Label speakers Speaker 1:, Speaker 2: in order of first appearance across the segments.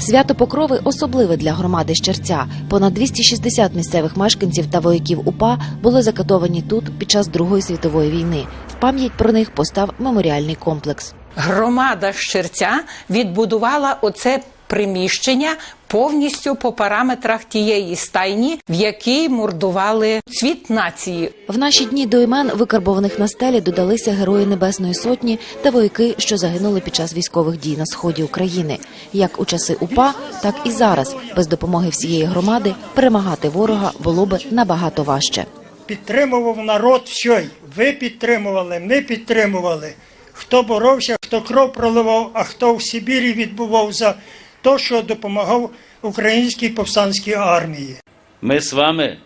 Speaker 1: Свято Покрови особливе для громади Щерця. Понад 260 місцевих мешканців та вояків УПА були закатовані тут під час Другої світової війни. В пам'ять про них постав меморіальний комплекс.
Speaker 2: Громада Щерця відбудувала оце приміщення повністю по параметрах тієї стайні, в якій мордували цвіт нації.
Speaker 1: В наші дні до імен, викарбованих на стелі, додалися герої Небесної Сотні та вояки, що загинули під час військових дій на сході України. Як у часи УПА, так і зараз, без допомоги всієї громади, перемагати ворога було би набагато важче.
Speaker 3: підтримував народ всій. Ви підтримували, ми підтримували. Хто боровся, хто кров проливав, а хто в Сибірі відбував за те, що допомагав українській повстанській армії.
Speaker 4: Ми з вами,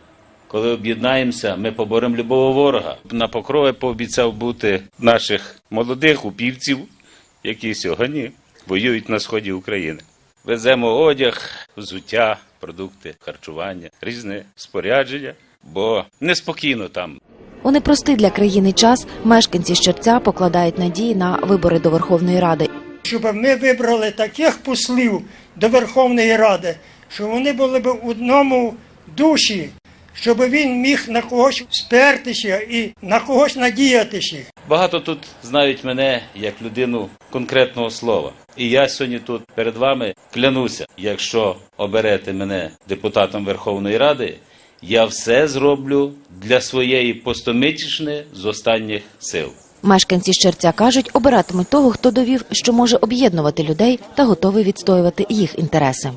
Speaker 4: коли об'єднаємося, ми поборемо любого ворога. На покрові пообіцяв бути наших молодих упівців, які сьогодні воюють на сході України. Веземо одяг, взуття, продукти, харчування, різне спорядження, бо неспокійно там.
Speaker 1: У непростий для країни час мешканці Щерця покладають надії на вибори до Верховної Ради.
Speaker 3: Щоб ми вибрали таких послів до Верховної Ради, що вони були б в одному душі, щоб він міг на когось спертися і на когось надіятися.
Speaker 4: Багато тут знають мене як людину конкретного слова. І я сьогодні тут перед вами клянуся, якщо оберете мене депутатом Верховної Ради, я все зроблю для своєї постомитішни з останніх сил.
Speaker 1: Мешканці Щерця кажуть, обиратимуть того, хто довів, що може об'єднувати людей та готовий відстоювати їх інтереси.